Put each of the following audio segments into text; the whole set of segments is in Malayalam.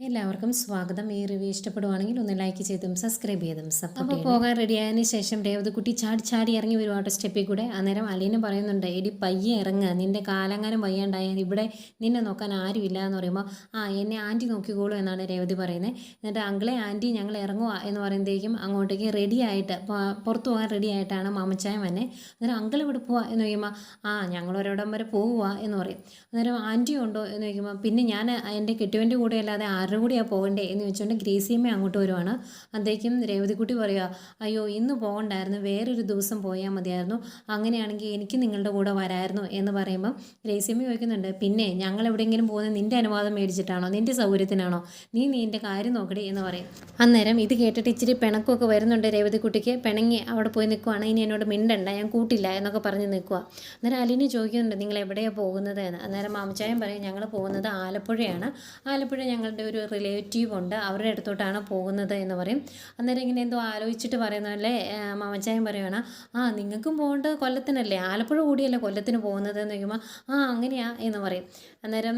എല്ലാവർക്കും സ്വാഗതം. ഈ റിവ്യൂ ഇഷ്ടപ്പെടുവാണെങ്കിൽ ഒന്ന് ലൈക്ക് ചെയ്തും സബ്സ്ക്രൈബ് ചെയ്തും അപ്പോൾ പോകാൻ റെഡിയായതിനു ശേഷം രേവതിക്കുട്ടി ചാടി ചാടി ഇറങ്ങി വരുവാട്ടോ സ്റ്റെപ്പിൽ കൂടെ. അന്നേരം അലീന പറയുന്നുണ്ട് എടി പയ്യെ ഇറങ്ങുക നിന്റെ കാലങ്ങാനും വയ്യാണ്ടായാൽ ഇവിടെ നിന്നെ നോക്കാൻ ആരുമില്ല എന്ന് പറയുമ്പോൾ ആ എന്നെ ആന്റി നോക്കിക്കോളൂ എന്നാണ് രേവതി പറയുന്നത് എന്നിട്ട് അങ്കിളെ ആന്റി ഞങ്ങൾ ഇറങ്ങുക എന്ന് പറയുമ്പോഴേക്കും അങ്ങോട്ടേക്ക് റെഡി ആയിട്ട് പുറത്തു പോകാൻ റെഡി ആയിട്ടാണ് മാമച്ചായം വന്നെ. അന്നേരം അങ്കിൾ ഇവിടെ പോവാ? എന്ന് ചോദിക്കുമ്പോൾ ആ ഞങ്ങൾ ഒരിടം വരെ പോവുക എന്ന് പറയും. അന്നേരം ആന്റി ഉണ്ടോ എന്ന് ചോദിക്കുമ്പോൾ പിന്നെ ഞാൻ എന്റെ കെട്ടുവന്റെ കൂടെ അല്ലാതെ ആരുടെ കൂടെയാണ് പോകണ്ടേ എന്ന് വെച്ചുകൊണ്ട് ഗ്രേസിയമ്മ അങ്ങോട്ട് വരുവാണ്. അദ്ദേഹം രേവതിക്കുട്ടി പറയുക അയ്യോ ഇന്ന് പോകണ്ടായിരുന്നു. വേറൊരു ദിവസം പോയാൽ മതിയായിരുന്നു. അങ്ങനെയാണെങ്കിൽ എനിക്ക് നിങ്ങളുടെ കൂടെ വരായിരുന്നു. എന്ന് പറയുമ്പം ഗ്രേസിയമ്മ ചോദിക്കുന്നുണ്ട് പിന്നെ ഞങ്ങൾ എവിടെയെങ്കിലും പോകുന്നത് നിന്റെ അനുവാദം മേടിച്ചിട്ടാണോ? നിന്റെ സൗകര്യത്തിനാണോ? നീ നിന്റെ കാര്യം നോക്കടി എന്ന് പറയും. അന്നേരം ഇത് കേട്ടിട്ട് ഇച്ചിരി പിണക്കമൊക്കെ വരുന്നുണ്ട് രേവതിക്കുട്ടിക്ക്. പിണങ്ങി അവിടെ പോയി നിൽക്കുവാണ് ഇനി എന്നോട് മിണ്ടണ്ട. ഞാൻ കൂട്ടില്ല എന്നൊക്കെ പറഞ്ഞ് നിൽക്കുക അന്നേരം അലിനെ ചോദിക്കുന്നുണ്ട് നിങ്ങൾ എവിടെയാണ് പോകുന്നത്? എന്ന്. അന്നേരം മാമച്ചായം പറയും ഞങ്ങൾ പോകുന്നത് ആലപ്പുഴയാണ്. ആലപ്പുഴ ഞങ്ങളുടെ ഒരു റിലേറ്റീവ് ഉണ്ട്. അവരുടെ അടുത്തോട്ടാണ് പോകുന്നത് എന്ന് പറയും. അന്നേരം ഇങ്ങനെ എന്തോ ആലോചിച്ചിട്ട് പറയുന്നതല്ലേ മാമച്ചായൻ പറയുവാണ് ആ നിങ്ങൾക്കും പോകേണ്ടത് കൊല്ലത്തിനല്ലേ? ആലപ്പുഴ കൂടിയല്ലേ കൊല്ലത്തിന് പോകുന്നത്? എന്ന് ചോദിക്കുമ്പോൾ ആ അങ്ങനെയാ എന്ന് പറയും. അന്നേരം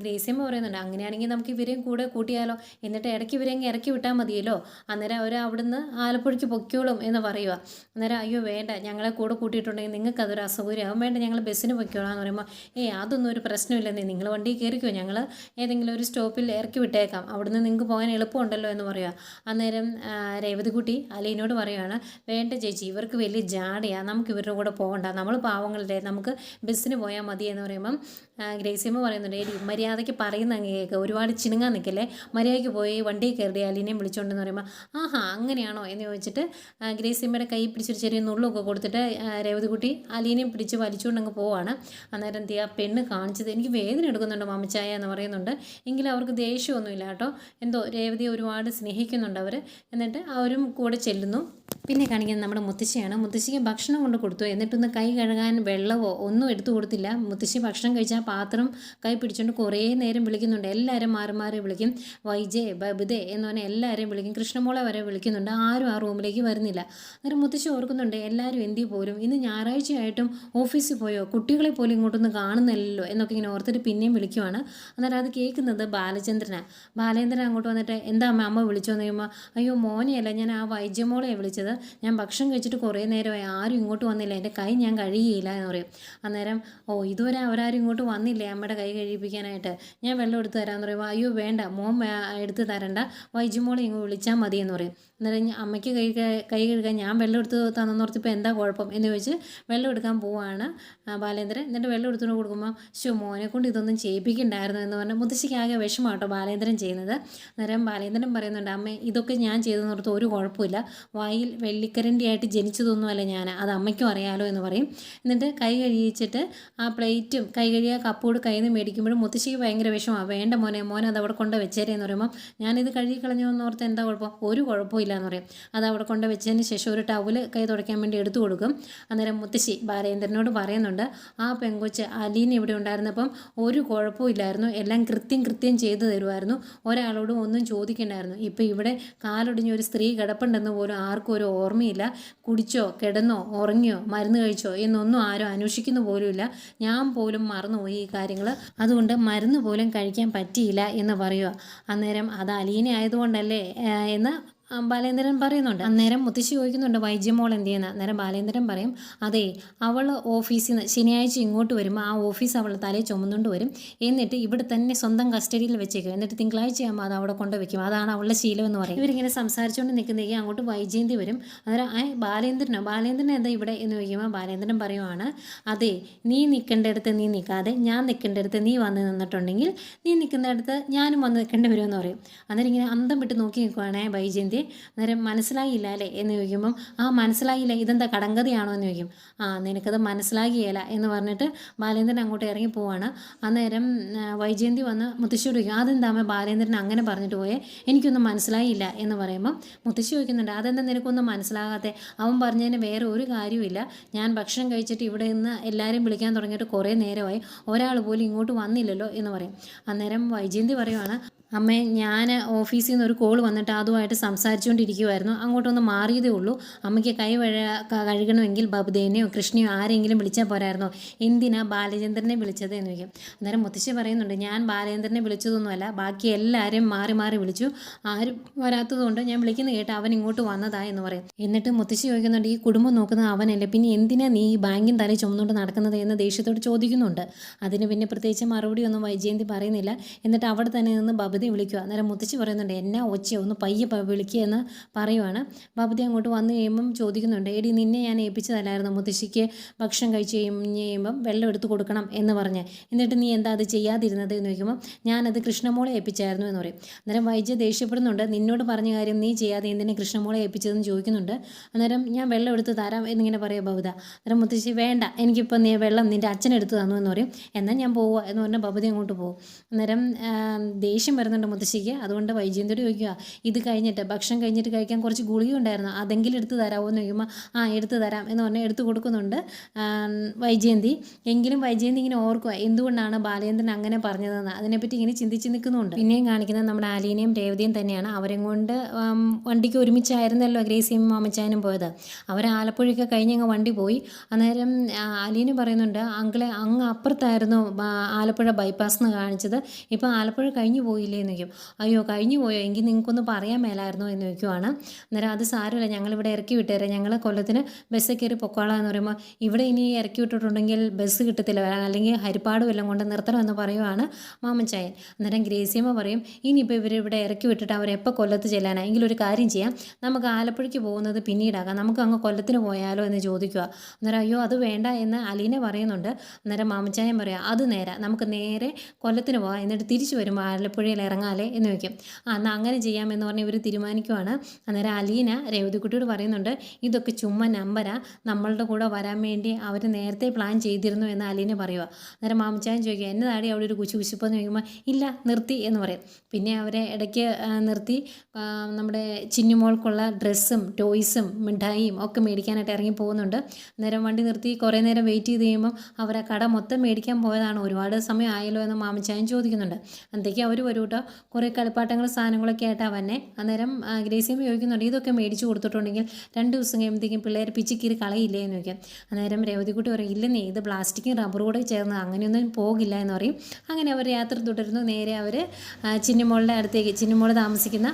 ഗ്രേസിയമ്മ പറയുന്നുണ്ട് അങ്ങനെയാണെങ്കിൽ നമുക്ക് ഇവരെയും കൂടെ കൂട്ടിയാലോ? എന്നിട്ട് ഇടയ്ക്ക് ഇവരെ അങ്ങ് ഇറക്കി വിട്ടാൽ മതിയല്ലോ? അന്നേരം അവർ അവിടുന്ന് ആലപ്പുഴയ്ക്ക് പൊക്കോളും എന്ന് പറയുക. അന്നേരം അയ്യോ വേണ്ട ഞങ്ങളെ കൂടെ കൂട്ടിയിട്ടുണ്ടെങ്കിൽ നിങ്ങൾക്ക് അതൊരു അസൗകര്യമാകും വേണ്ട ഞങ്ങൾ ബസ്സിന് പൊയ്ക്കോളാം എന്ന് പറയുമ്പോൾ ഏ അതൊന്നും ഒരു പ്രശ്നമില്ലെന്നേ. നിങ്ങൾ വണ്ടി കയറിക്കോ. ഞങ്ങൾ ഏതെങ്കിലും ഒരു സ്റ്റോപ്പിൽ ഇറക്കി വിട്ടേക്കാം. അവിടുന്ന് നിങ്ങൾക്ക് പോകാൻ എളുപ്പമുണ്ടല്ലോ എന്ന് പറയുക അന്നേരം രേവതികുട്ടി അലീനോട് പറയുകയാണ് വേണ്ട ചേച്ചി ഇവർക്ക് വലിയ ജാടയാണ് നമുക്ക് ഇവരുടെ കൂടെ പോകണ്ട. നമ്മൾ പാവങ്ങളുടെ നമുക്ക് ബസ്സിന് പോയാൽ മതി എന്ന് പറയുമ്പം ഗ്രേസിയമ്മ പറയുന്നുണ്ട് "എടി മര്യാദയ്ക്ക് പറയുന്ന അങ്ങ് കേൾക്കുക ഒരുപാട് ചിണുങ്ങാൻ നിൽക്കല്ലേ മര്യാദയ്ക്ക് പോയി വണ്ടി കയറി അലീനെയും വിളിച്ചുകൊണ്ടെന്ന് പറയുമ്പോൾ ആഹാ അങ്ങനെയാണോ? എന്ന് ചോദിച്ചിട്ട് ഗ്രേസിയമ്മയുടെ കൈ പിടിച്ചൊരു ചെറിയ നുള്ളൊക്കെ കൊടുത്തിട്ട് രേവതികുട്ടി അലീനെയും പിടിച്ച് വലിച്ചുകൊണ്ട് അങ്ങ് പോവാണ്. അന്നേരം എന്ത് ചെയ്യുക പെണ്ണ് കാണിച്ചത് എനിക്ക് വേദന എടുക്കുന്നുണ്ട് മാമച്ചായ എന്ന് പറയുന്നുണ്ട്. എങ്കിലും അവർക്ക് ദേഷ്യമൊന്നുമില്ല കേട്ടോ. എന്തോ രേവതി ഒരുപാട് സ്നേഹിക്കുന്നുണ്ട് അവർ എന്നിട്ട് അവരും കൂടെ ചെല്ലുന്നു. പിന്നെ കാണിക്കുന്നത് നമ്മുടെ മുത്തശ്ശിയാണ്. മുത്തശ്ശിക്ക് ഭക്ഷണം കൊണ്ട് കൊടുത്തു. എന്നിട്ടൊന്ന് കൈ കഴുകാൻ വെള്ളമോ ഒന്നും എടുത്തു കൊടുത്തില്ല. മുത്തശ്ശി ഭക്ഷണം കഴിച്ചാൽ പാത്രം കൈ പിടിച്ചുകൊണ്ട് കുറേ നേരം വിളിക്കുന്നുണ്ട്. എല്ലാവരും മാറി മാറി വിളിക്കും. വൈജേ ബബിതേ എന്ന് പറഞ്ഞാൽ എല്ലാവരെയും വിളിക്കും. കൃഷ്ണമോളെ വരെ വിളിക്കുന്നുണ്ട്. ആരും ആ റൂമിലേക്ക് വരുന്നില്ല. അന്നേരം മുത്തശ്ശി ഓർക്കുന്നുണ്ട് എല്ലാവരും എന്തി പോരും ഇന്ന് ഞായറാഴ്ചയായിട്ടും ഓഫീസിൽ പോയോ? കുട്ടികളെ പോലും ഇങ്ങോട്ടൊന്ന് കാണുന്നില്ലല്ലോ എന്നൊക്കെ ഇങ്ങനെ ഓർത്തിട്ട് പിന്നെയും വിളിക്കുവാണ്. അന്നേരം അത് കേൾക്കുന്നത് ബാലചന്ദ്രനാണ് ബാലേന്ദ്രൻ അങ്ങോട്ട് വന്നിട്ട് എന്താ അമ്മ അമ്മ വിളിച്ചോന്ന്? കഴിയുമ്പോൾ അയ്യോ മോനെയല്ല ഞാൻ ആ വൈദ്യമോളെയാണ് വിളിച്ചത്. ഞാൻ ഭക്ഷണം കഴിച്ചിട്ട് കുറേ നേരമായി ആരും ഇങ്ങോട്ട് വന്നില്ല എന്റെ കൈ ഞാൻ കഴുകിയില്ല എന്ന് പറയും. അന്നേരം ഓ ഇതുവരെ അവരാരും ഇങ്ങോട്ട് വന്നില്ലേ അമ്മയുടെ കൈ കഴിപ്പിക്കാനായിട്ട് ഞാൻ വെള്ളം എടുത്ത് തരാമെന്ന് പറയും. അയ്യോ വേണ്ട മോൻ എടുത്ത് തരണ്ട. വൈജുമോളെ ഇങ്ങ് വിളിച്ചാൽ മതി എന്ന് പറയും. അന്നേരം അമ്മയ്ക്ക് കൈ ക- കഴുകാൻ ഞാൻ വെള്ളം എടുത്ത് തന്നോർത്തിപ്പോൾ എന്താ കുഴപ്പം എന്ന് ചോദിച്ച് വെള്ളം എടുക്കാൻ പോവാണ് ബാലേന്ദ്രൻ. എന്നിട്ട് വെള്ളം എടുത്തുകൊണ്ട് കൊടുക്കുമ്പോൾ ശോ മോനെ കൊണ്ട് ഇതൊന്നും ചെയ്യിപ്പിക്കണ്ടായിരുന്നു എന്ന് പറഞ്ഞാൽ മുത്തശ്ശിക്ക് ആകെ വിഷമാട്ടോ ബാലേന്ദ്രൻ ചെയ്യുന്നത്. അന്നേരം ബാലേന്ദ്രൻ പറയുന്നുണ്ട് അമ്മ ഇതൊക്കെ ഞാൻ ചെയ്തെന്നോർത്ത് ഒരു കുഴപ്പമില്ല. വായിൽ വെള്ളിക്കരണ്ടിയായിട്ട് ജനിച്ചതൊന്നുമല്ല ഞാൻ. അത് അമ്മയ്ക്കും അറിയാലോ എന്ന് പറയും. എന്നിട്ട് കൈ കഴിയിച്ചിട്ട് ആ പ്ലേറ്റും കൈ കഴുകിയ കപ്പോട് കയ്യിൽ നിന്ന് മേടിക്കുമ്പോഴും മുത്തശ്ശിക്ക് ഭയങ്കര വിഷമാണ് വേണ്ട മോനെ മോനെ അത് അവിടെ കൊണ്ട് വെച്ചേരെ എന്ന് പറയുമ്പോൾ ഞാനിത് കഴുകി കളഞ്ഞു എന്ന് ഓർത്ത് എന്താ കുഴപ്പം? ഒരു കുഴപ്പമില്ല എന്ന് പറയും. അത് അവിടെ കൊണ്ട് വെച്ചതിന് ശേഷം ഒരു ടവൽ കൈ തുടയ്ക്കാൻ വേണ്ടി എടുത്തു കൊടുക്കും. അന്നേരം മുത്തശ്ശി ബാലേന്ദ്രനോട് പറയുന്നുണ്ട് ആ പെങ്കൊച്ച് അലീന ഇവിടെ ഉണ്ടായിരുന്നപ്പം ഒരു കുഴപ്പവും ഇല്ലായിരുന്നു. എല്ലാം കൃത്യം കൃത്യം ചെയ്തു തരുമായിരുന്നു. ഒരാളോടും ഒന്നും ചോദിക്കണ്ടായിരുന്നു. ഇപ്പം ഇവിടെ കാലൊടിഞ്ഞ ഒരു സ്ത്രീ കിടപ്പുണ്ടെന്ന് പോലും ആർക്കും ഒരു ഓർമ്മയില്ല. കുടിച്ചോ കിടന്നോ ഉറങ്ങിയോ മരുന്ന് കഴിച്ചോ എന്നൊന്നും ആരും അന്വേഷിക്കുന്നു പോലുമില്ല ഞാൻ പോലും മറന്നുപോയി ഈ കാര്യങ്ങൾ അതുകൊണ്ട് മരുന്ന് പോലും കഴിക്കാൻ പറ്റിയില്ല എന്ന് പറയുക അന്നേരം അത് അലീന ആയതുകൊണ്ടല്ലേ എന്ന് ബാലേന്ദ്രൻ പറയുന്നുണ്ട്. അന്നേരം മുത്തശ്ശി ചോദിക്കുന്നുണ്ട് വൈദ്യമോൾ എന്ത് ചെയ്യുന്ന അന്നേരം ബാലേന്ദ്രൻ പറയും അതെ അവൾ ഓഫീസിൽ നിന്ന് ശനിയാഴ്ച ഇങ്ങോട്ട് വരുമ്പോൾ ആ ഓഫീസ് അവൾ തലയിൽ ചുമന്നുകൊണ്ട് വരും. എന്നിട്ട് ഇവിടെ തന്നെ സ്വന്തം കസ്റ്റഡിയിൽ വെച്ചേക്കും. എന്നിട്ട് തിങ്കളാഴ്ച ആകുമ്പോൾ അത് അവിടെ കൊണ്ടുവയ്ക്കും അതാണ് അവളുടെ ശീലം എന്ന് പറയും. ഇവരിങ്ങനെ സംസാരിച്ചുകൊണ്ട് നിൽക്കുന്നെങ്കിൽ അങ്ങോട്ട് വൈജയന്തി വരും. അന്നേരം ആ ബാലേന്ദ്രനോ? ബാലേന്ദ്രൻ എന്താ ഇവിടെ? എന്ന് ചോദിക്കുമ്പോൾ ബാലേന്ദ്രൻ പറയുവാണ് അതെ നീ നിൽക്കേണ്ടടുത്ത് നീ നിൽക്കാതെ ഞാൻ നിൽക്കേണ്ടടുത്ത് നീ വന്ന് നിന്നിട്ടുണ്ടെങ്കിൽ നീ നിൽക്കുന്നിടത്ത് ഞാനും വന്ന് നിൽക്കേണ്ടി വരുമെന്ന് പറയും. അന്നേരം ഇങ്ങനെ അന്തം വിട്ട് നോക്കി നിൽക്കുവാണേ വൈജയന്തി. അന്നേരം മനസ്സിലായില്ല അല്ലേ എന്ന് ചോദിക്കുമ്പം ആ മനസ്സിലായില്ല. ഇതെന്താ കടങ്കഥയാണോ? എന്ന് ചോദിക്കും. ആ നിനക്കത് മനസ്സിലാകിയല്ല എന്ന് പറഞ്ഞിട്ട് ബാലേന്ദ്രൻ അങ്ങോട്ട് ഇറങ്ങി പോവാണ്. അന്നേരം വൈജയന്തി വന്ന് മുത്തശ്ശിയോട് ചോദിക്കും അതെന്താ അമ്മ ബാലേന്ദ്രൻ അങ്ങനെ പറഞ്ഞിട്ട് പോയേ? എനിക്കൊന്നും മനസ്സിലായില്ല. എന്ന് പറയുമ്പം മുത്തശ്ശി ചോദിക്കുന്നുണ്ട് അതെന്താ നിനക്കൊന്നും മനസ്സിലാകാതെ അവൻ പറഞ്ഞതിന് വേറെ ഒരു കാര്യമില്ല ഞാൻ ഭക്ഷണം കഴിച്ചിട്ട് ഇവിടെ നിന്ന് എല്ലാവരും വിളിക്കാൻ തുടങ്ങിയിട്ട് കുറേ നേരമായി. ഒരാൾ പോലും ഇങ്ങോട്ട് വന്നില്ലല്ലോ. എന്ന് പറയും. അന്നേരം വൈജയന്തി പറയുവാണ് അമ്മേ ഞാൻ ഓഫീസിൽ നിന്ന് ഒരു കോൾ വന്നിട്ട് അതുമായിട്ട് സംസാരിച്ചുകൊണ്ടിരിക്കുമായിരുന്നു അങ്ങോട്ടൊന്ന് മാറിയതേ ഉള്ളൂ. അമ്മയ്ക്ക് കൈ വഴ കഴുകണമെങ്കിൽ ബബുദേനെയോ കൃഷ്ണയോ ആരെങ്കിലും വിളിച്ചാൽ പോരായിരുന്നോ? എന്തിനാ ബാലചന്ദ്രനെ വിളിച്ചത് എന്ന് ചോദിക്കും. അന്നേരം മുത്തശ്ശി പറയുന്നുണ്ട് ഞാൻ ബാലചന്ദ്രനെ വിളിച്ചതൊന്നുമല്ല ബാക്കി എല്ലാവരെയും മാറി മാറി വിളിച്ചു. ആരും വരാത്തതുകൊണ്ട് ഞാൻ വിളിക്കുന്ന കേട്ട് അവൻ ഇങ്ങോട്ട് വന്നതാ എന്ന് പറയും. എന്നിട്ട് മുത്തശ്ശി ചോദിക്കുന്നുണ്ട് ഈ കുടുംബം നോക്കുന്നത് അവനല്ലേ? പിന്നെ എന്തിനാ നീ ഈ ബാങ്കിൻ തലയിൽ ചുമന്നുകൊണ്ട് നടക്കുന്നത്? എന്ന് ദേഷ്യത്തോട് ചോദിക്കുന്നുണ്ട്. അതിന് പിന്നെ പ്രത്യേകിച്ച് മറുപടി ഒന്നും വൈജയന്തി പറയുന്നില്ല. എന്നിട്ട് അവിടെ തന്നെ നിന്ന് ബബുദി വിളിക്കുക. അന്നേരം മുത്തശ്ശി പറയുന്നുണ്ട് എന്നാ ഒച്ചയോ ഒന്ന് പയ്യെ വിളിക്കുക എന്ന് പറയുവാണ്. ബബുദി അങ്ങോട്ട് വന്നു കഴിയുമ്പം ചോദിക്കുന്നുണ്ട് എടി നിന്നെ ഞാൻ ഏൽപ്പിച്ചതല്ലായിരുന്നു മുത്തശ്ശിക്ക്? ഭക്ഷണം കഴിച്ച് കഴിയുമ്പം വെള്ളം എടുത്ത് കൊടുക്കണം എന്ന് പറഞ്ഞ്. എന്നിട്ട് നീ എന്താ അത് ചെയ്യാതിരുന്നത്? എന്ന് ചോദിക്കുമ്പോൾ ഞാനത് കൃഷ്ണമോളെ ഏൽപ്പിച്ചായിരുന്നു എന്ന് പറയും. അന്നേരം വൈദ്യ ദേഷ്യപ്പെടുന്നുണ്ട് നിന്നോട് പറഞ്ഞ കാര്യം നീ ചെയ്യാതെ എന്തിനെ കൃഷ്ണമോളെ ഏൽപ്പിച്ചതെന്ന് ചോദിക്കുന്നുണ്ട്. അന്നേരം ഞാൻ വെള്ളം എടുത്ത് തരാം എന്നിങ്ങനെ പറയുക ബബുദ. അന്നേരം മുത്തശ്ശി വേണ്ട എനിക്കിപ്പോൾ നീ വെള്ളം നിന്റെ അച്ഛനെടുത്ത് തന്നു എന്ന് പറയും. എന്നാൽ ഞാൻ പോവുക എന്ന് പറഞ്ഞാൽ ബബുദി അങ്ങോട്ട് പോകും. അന്നേരം ദേഷ്യം വരുന്നുണ്ട് മുത്തശ്ശിക്ക്. അതുകൊണ്ട് വൈജയന്തിയോട് ചോദിക്കുക ഇത് കഴിഞ്ഞിട്ട് ഭക്ഷണം കഴിഞ്ഞിട്ട് കഴിക്കാൻ കുറച്ച് ഗുളിക ഉണ്ടായിരുന്നു? അതെങ്കിലും എടുത്ത് തരാമോ എന്ന് ചോദിക്കുമ്പോൾ ആ എടുത്ത് തരാം എന്ന് പറഞ്ഞാൽ എടുത്ത് കൊടുക്കുന്നുണ്ട് വൈജയന്തി. എങ്കിലും വൈജയന്തി ഇങ്ങനെ ഓർക്കുക എന്തുകൊണ്ടാണ് ബാലചന്ദ്രൻ അങ്ങനെ പറഞ്ഞതെന്ന്? അതിനെപ്പറ്റി ഇങ്ങനെ ചിന്തിച്ച് നിൽക്കുന്നുണ്ട്. പിന്നെയും കാണിക്കുന്നത് നമ്മുടെ ആലീനയും രേവതിയും തന്നെയാണ്. അവരെ കൊണ്ട് വണ്ടിക്ക് ഒരുമിച്ചായിരുന്നല്ലോ ഗ്രേസിയും മാമച്ചാനും പോയത്. അവർ ആലപ്പുഴയൊക്കെ കഴിഞ്ഞങ്ങ് വണ്ടി പോയി. അന്നേരം അലീന പറയുന്നുണ്ട് അങ്കിളെ അങ്ങ് അപ്പുറത്തായിരുന്നു ആലപ്പുഴ ബൈപ്പാസ് എന്ന് കാണിച്ചത്. ഇപ്പോൾ ആലപ്പുഴ കഴിഞ്ഞു പോയില്ലേ? എന്ന് ചോദിക്കും അയ്യോ കഴിഞ്ഞു പോയോ? എങ്കിൽ നിങ്ങൾക്കൊന്ന് പറയാൻ മേലായിരുന്നോ എന്ന് ചോദിക്കുവാണ്. അന്നേരം അത് സാരമില്ല ഞങ്ങളിവിടെ ഇറക്കി വിട്ടേരാം. ഞങ്ങൾ കൊല്ലത്തിന് ബസ് കയറി പൊക്കോളാം എന്ന് പറയുമ്പോൾ ഇവിടെ ഇനി ഇറക്കി വിട്ടിട്ടുണ്ടെങ്കിൽ ബസ് കിട്ടത്തില്ല. അല്ലെങ്കിൽ ഹരിപ്പാട് വല്ലതും കൊണ്ട് നിർത്തണമെന്ന് പറയുവാണ് മാമച്ചായൻ. അന്നേരം ഗ്രേസിയമ്മ പറയും ഇനിയിപ്പോൾ ഇവർ ഇവിടെ ഇറക്കി വിട്ടിട്ട് അവർ എപ്പോൾ കൊല്ലത്ത് ചെല്ലാനാണ് എങ്കിലും ഒരു കാര്യം ചെയ്യാം. നമുക്ക് ആലപ്പുഴയ്ക്ക് പോകുന്നത് പിന്നീടാകാം. നമുക്ക് അങ്ങ് കൊല്ലത്തിന് പോയാലോ എന്ന് ചോദിക്കുക അന്നേരം അയ്യോ അത് വേണ്ട എന്ന് അലീന പറയുന്നുണ്ട്. അന്നേരം മാമച്ചായൻ പറയാം അത് നേരെ. നമുക്ക് നേരെ കൊല്ലത്തിന് പോകാം. എന്നിട്ട് തിരിച്ചു വരുമ്പോൾ ആലപ്പുഴയിൽ ഇറങ്ങാലേ എന്ന് ചോദിക്കും. ആ എന്നാൽ അങ്ങനെ ചെയ്യാമെന്ന് പറഞ്ഞ് ഇവർ തീരുമാനിക്കുവാണ്. അന്നേരം അലീന രേവതിക്കുട്ടിയോട് പറയുന്നുണ്ട് ഇതൊക്കെ ചുമ്മാ നമ്പരാ. നമ്മളുടെ കൂടെ വരാൻ വേണ്ടി അവർ നേരത്തെ പ്ലാൻ ചെയ്തിരുന്നു എന്ന് അലീന പറയുക അന്നേരം മാമിച്ചാൻ ചോദിക്കുക എന്നതാടി അവിടെ ഒരു കുശു കുശുപ്പെന്ന് ചോദിക്കുമ്പോൾ ഇല്ല നിർത്തി എന്ന് പറയും. പിന്നെ അവരെ ഇടയ്ക്ക് നിർത്തി നമ്മുടെ ചിന്നുമോൾക്കുള്ള ഡ്രസ്സും ടോയ്സും മിഠായിയും ഒക്കെ മേടിക്കാനായിട്ട് ഇറങ്ങി പോകുന്നുണ്ട്. അന്നേരം വണ്ടി നിർത്തി കുറേ നേരം വെയിറ്റ് ചെയ്ത് കഴിയുമ്പം അവർ ആ കട മൊത്തം മേടിക്കാൻ പോയതാണ്. ഒരുപാട് സമയം ആയല്ലോ എന്ന് മാമച്ചായൻ ചോദിക്കുന്നുണ്ട്. അന്തേക്ക് അവർ വരും കേട്ടോ. കുറേ കളിപ്പാട്ടങ്ങൾ സാധനങ്ങളൊക്കെ ആയിട്ടാണ് അവനെ അന്നേരം ആ, ഗ്രേസിയമ്മ ചോദിക്കുന്നുണ്ട് ഇതൊക്കെ മേടിച്ച് കൊടുത്തിട്ടുണ്ടെങ്കിൽ രണ്ട് ദിവസം കഴിയുമ്പോഴത്തേക്കും പിള്ളേർ പിച്ചിക്കീറി കളയില്ലേ എന്ന് ചോദിക്കാം അന്നേരം രേവതിക്കുട്ടി പറയും ഇല്ലെന്നേ ഇത് പ്ലാസ്റ്റിക്കും റബ്ബറും കൂടെ ചേർന്ന് അങ്ങനെയൊന്നും പോകില്ല എന്ന് പറയും. അങ്ങനെ അവർ യാത്ര തുടരുന്നു. നേരെ അവർ ചിന്നുമോളുടെ അടുത്തേക്ക് ചിന്നുമോൾ താമസിക്കുന്ന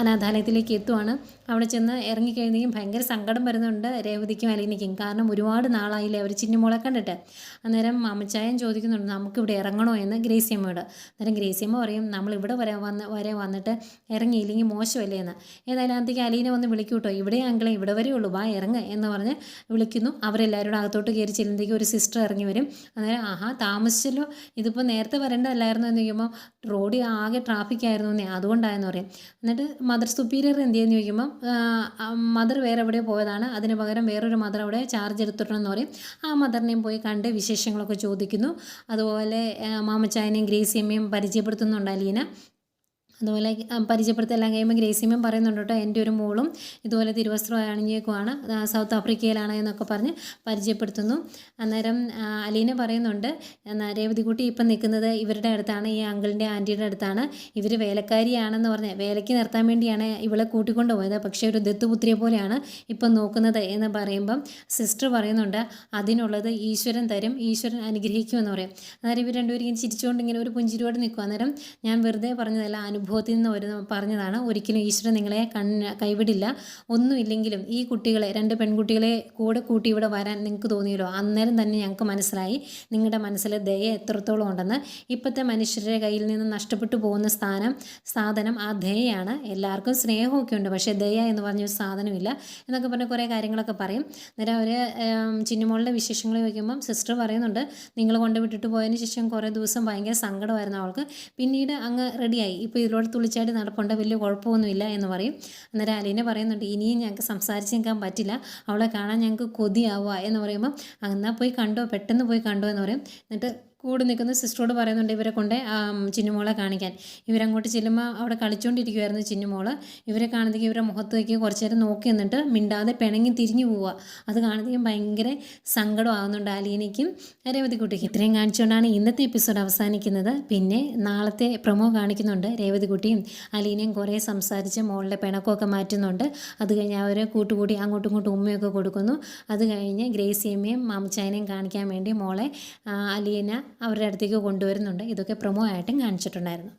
അനാഥാലയത്തിലേക്ക് എത്തുവാണ്. അവിടെ ചെന്ന് ഇറങ്ങിക്കഴിഞ്ഞെങ്കിൽ ഭയങ്കര സങ്കടം വരുന്നുണ്ട് രേവതിക്കും അലീനയ്ക്കും. കാരണം ഒരുപാട് നാളായില്ലേ അവർ ചിന്നുമോളെ കണ്ടിട്ട്. അന്നേരം മാമച്ചായൻ ചോദിക്കുന്നുണ്ട് നമുക്കിവിടെ ഇറങ്ങണോ? എന്ന് ഗ്രേസിയമ്മയോട്. അന്നേരം ഗ്രേസിയമ്മ പറയും നമ്മൾ ഇവിടെ വരെ വന്ന് വരെ വന്നിട്ട് ഇറങ്ങിയില്ലെങ്കിൽ മോശമല്ലേ എന്ന്. ഏതായാലും അതിക്ക് അലീന വന്ന് വിളിക്കൂട്ടോ ഇവിടെ അങ്കിളെ ഇവിടെ വരെ ഉള്ളൂ. വാ ഇറങ്ങ് എന്ന് പറഞ്ഞ് വിളിക്കുന്നു. അവരെല്ലാവരും അകത്തോട്ട് കയറി ചെല്ലുമ്പോഴേക്കും ഒരു സിസ്റ്റർ ഇറങ്ങി വരും. അന്നേരം ആഹാ താമസിച്ചല്ലോ. ഇതിപ്പോൾ നേരത്തെ വരേണ്ടതല്ലായിരുന്നു എന്ന് ചോദിക്കുമ്പോൾ റോഡ് ആകെ ട്രാഫിക് ആയിരുന്നു എന്നേ അതുകൊണ്ടായെന്ന് പറയും. എന്നിട്ട് മദർ സുപ്പീരിയർ എന്ത് ചെയ്യുന്നു ചോദിക്കുമ്പോൾ മദർ വേറെ എവിടെയോ പോയതാണ്. അതിന് പകരം വേറൊരു മദർ അവിടെ ചാർജ് എടുത്തിട്ടുണ്ടെന്ന് പറയും. ആ മദറിനെയും പോയി കണ്ട് വിശേഷങ്ങളൊക്കെ ചോദിക്കുന്നു. അതുപോലെ മാമച്ചായനെയും ഗ്രേസിയമ്മയും പരിചയപ്പെടുത്തുന്നുണ്ട് അലീന. അതുപോലെ ആ, പരിചയപ്പെടുത്തെല്ലാം കഴിയുമ്പോൾ ഗ്രേസിയമ്മയും പറയുന്നുണ്ട് കേട്ടോ എന്റെ ഒരു മോളും ഇതുപോലെ തിരുവസ്ത്രം അണിഞ്ഞേക്കുവാണ് സൗത്ത് ആഫ്രിക്കയിലാണ് എന്നൊക്കെ പറഞ്ഞ് പരിചയപ്പെടുത്തുന്നു. അന്നേരം അലീന പറയുന്നുണ്ട് രേവതികുട്ടി ഇപ്പം നിൽക്കുന്നത് ഇവരുടെ അടുത്താണ് ഈ അങ്കിളിന്റെ ആന്റിയുടെ അടുത്താണ് ഇവർ വേലക്കാരിയാണെന്ന് പറഞ്ഞ് വേലയ്ക്ക് നിർത്താൻ വേണ്ടിയാണ് ഇവളെ കൂട്ടിക്കൊണ്ട് പോയത് പക്ഷേ ഒരു ദത്തുപുത്രിയെ പോലെയാണ് ഇപ്പം നോക്കുന്നത് എന്ന് പറയുമ്പം സിസ്റ്റർ പറയുന്നുണ്ട് അതിനുള്ളത് ഈശ്വരൻ തരും ഈശ്വരൻ അനുഗ്രഹിക്കുമെന്ന് പറയും. അന്നേരം ഇവർ രണ്ടുപേരും ഇങ്ങനെ ചിരിച്ചുകൊണ്ട് ഇങ്ങനെ ഒരു പുഞ്ചിരിയോട് നിൽക്കും. അന്നേരം ഞാൻ വെറുതെ പറഞ്ഞതല്ല അനുഭവത്തിൽ നിന്ന് വരുന്ന പറഞ്ഞതാണ് ഒരിക്കലും ഈശ്വരൻ നിങ്ങളെ കണ്ണ് കൈവിടില്ല. ഒന്നുമില്ലെങ്കിലും ഈ കുട്ടികളെ രണ്ട് പെൺകുട്ടികളെ കൂടെ കൂട്ടി ഇവിടെ വരാൻ നിങ്ങൾക്ക് തോന്നിയല്ലോ? അന്നേരം തന്നെ ഞങ്ങൾക്ക് മനസ്സിലായി. നിങ്ങളുടെ മനസ്സിലെ ദയ എത്രത്തോളം ഉണ്ടെന്ന്. ഇപ്പോഴത്തെ മനുഷ്യരുടെ കയ്യിൽ നിന്ന് നഷ്ടപ്പെട്ടു പോകുന്ന സ്ഥാനം സാധനം ആ ദയയാണ്. എല്ലാവർക്കും സ്നേഹമൊക്കെ ഉണ്ട്. പക്ഷേ ദയ എന്ന് പറഞ്ഞൊരു സാധനമില്ല. എന്നൊക്കെ പറഞ്ഞ് കുറേ കാര്യങ്ങളൊക്കെ പറയും. നേരം അവർ ചിന്നുമോളുടെ വിശേഷങ്ങൾ ചോദിക്കുമ്പം സിസ്റ്റർ പറയുന്നുണ്ട് നിങ്ങൾ കൊണ്ടുവിട്ടിട്ട് പോയതിന് ശേഷം കുറേ ദിവസം ഭയങ്കര സങ്കടമായിരുന്നു അവൾക്ക്. പിന്നീട് അങ്ങ് റെഡിയായി. ഇപ്പോൾ ഇതിലൂടെ തുളിച്ചായിട്ട് നടപ്പുണ്ട് വലിയ കുഴപ്പമൊന്നുമില്ല എന്ന് പറയും. അന്നേരം അലീന പറയുന്നുണ്ട് ഇനിയും ഞങ്ങൾക്ക് സംസാരിച്ച് നിൽക്കാൻ പറ്റില്ല അവളെ കാണാൻ ഞങ്ങൾക്ക് കൊതിയാവുക എന്ന് പറയുമ്പോൾ എന്നാൽ പോയി കണ്ടോ പെട്ടെന്ന് പോയി കണ്ടോ എന്ന് പറയും. എന്നിട്ട് കൂടെ നിൽക്കുന്ന സിസ്റ്ററോട് പറയുന്നുണ്ട് ഇവരെ കൊണ്ട് ചിന്നുമോളെ കാണിക്കാൻ. ഇവരങ്ങോട്ട് ചെല്ലുമ്പോൾ അവിടെ കളിച്ചുകൊണ്ടിരിക്കുമായിരുന്നു ചിന്നുമോൾ. ഇവരെ കാണുന്നതെങ്കിൽ ഇവരുടെ മുഖത്തേക്ക് കുറച്ച് നേരം നോക്കി നിന്നിട്ട് മിണ്ടാതെ പിണങ്ങി തിരിഞ്ഞു പോവുക. അത് കാണുന്നതെങ്കിൽ ഭയങ്കര സങ്കടമാകുന്നുണ്ട് അലീനയ്ക്കും രേവതിക്കുട്ടിക്കും. ഇത്രയും കാണിച്ചുകൊണ്ടാണ് ഇന്നത്തെ എപ്പിസോഡ് അവസാനിക്കുന്നത്. പിന്നെ നാളത്തെ പ്രൊമോ കാണിക്കുന്നുണ്ട് രേവതിക്കുട്ടിയും അലീനയും കുറേ സംസാരിച്ച് മോളുടെ പിണക്കമൊക്കെ മാറ്റുന്നുണ്ട്. അത് കഴിഞ്ഞ് അവർ കൂട്ടുകൂടി അങ്ങോട്ടും ഇങ്ങോട്ടും ഉമ്മയൊക്കെ കൊടുക്കുന്നു. അത് കഴിഞ്ഞ് ഗ്രേസിയമ്മയും മാമച്ചായനെയും കാണിക്കാൻ വേണ്ടി മോളെ അലീന അവരുടെ അടുത്തേക്ക് കൊണ്ടുവരുന്നുണ്ട്. ഇതൊക്കെ പ്രൊമോ ആയിട്ടും കാണിച്ചിട്ടുണ്ടായിരുന്നു.